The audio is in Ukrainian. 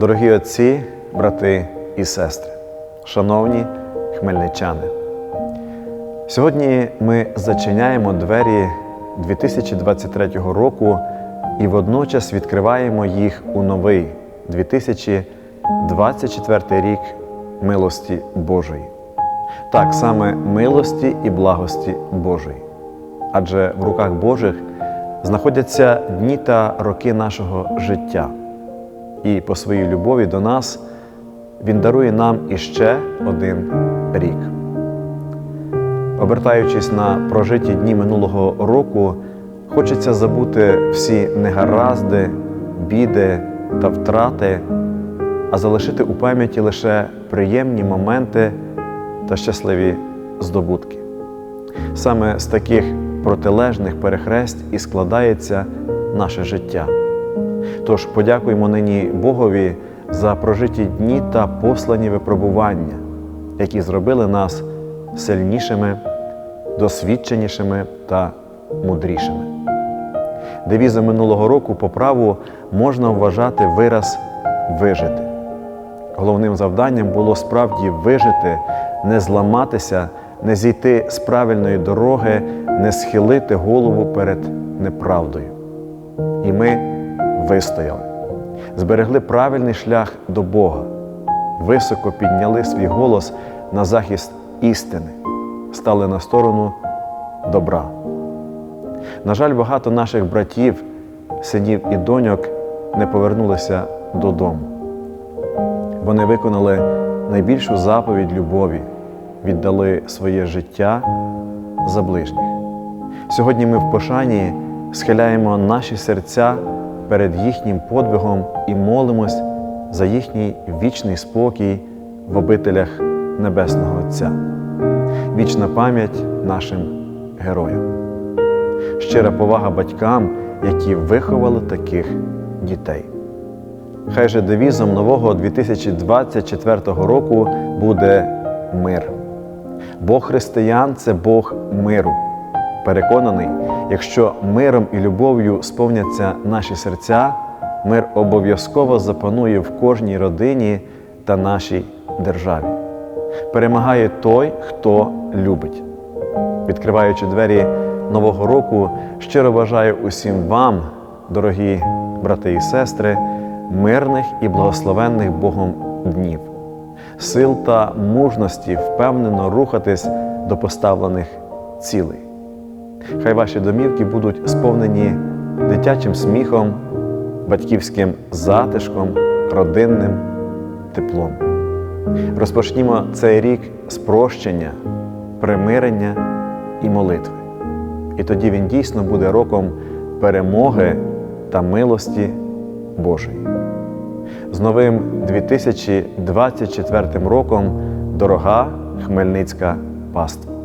Дорогі отці, брати і сестри, шановні хмельничани, сьогодні ми зачиняємо двері 2023 року і водночас відкриваємо їх у новий 2024 рік милості Божої. Так саме милості і благості Божої. Адже в руках Божих знаходяться дні та роки нашого життя і по своїй любові до нас Він дарує нам іще один рік. Обертаючись на прожиті дні минулого року, хочеться забути всі негаразди, біди та втрати, а залишити у пам'яті лише приємні моменти та щасливі здобутки. Саме з таких протилежних перехресть і складається наше життя. Тож подякуємо нині Богові за прожиті дні та послані випробування, які зробили нас сильнішими, досвідченішими та мудрішими. Девізом минулого року по праву можна вважати вираз вижити. Головним завданням було справді вижити, не зламатися, не зійти з правильної дороги, не схилити голову перед неправдою. І ми вистояли, зберегли правильний шлях до Бога, високо підняли свій голос на захист істини, стали на сторону добра. На жаль, багато наших братів, синів і доньок не повернулися додому. Вони виконали найбільшу заповідь любові, віддали своє життя за ближніх. Сьогодні ми в пошані схиляємо наші серця перед їхнім подвигом і молимось за їхній вічний спокій в обителях Небесного Отця. Вічна пам'ять нашим героям. Щира повага батькам, які виховали таких дітей. Хай же девізом нового 2024 року буде мир. Бог християн це Бог миру. Переконаний, якщо миром і любов'ю сповняться наші серця, мир обов'язково запанує в кожній родині та нашій державі. Перемагає той, хто любить. Відкриваючи двері нового року, щиро бажаю усім вам, дорогі брати і сестри, мирних і благословенних Богом днів, сил та мужності впевнено рухатись до поставлених цілей. Хай ваші домівки будуть сповнені дитячим сміхом, батьківським затишком, родинним теплом. Розпочнімо цей рік з прощення, примирення і молитви. І тоді він дійсно буде роком перемоги та милості Божої. З новим 2024 роком, дорога Хмельницька паства!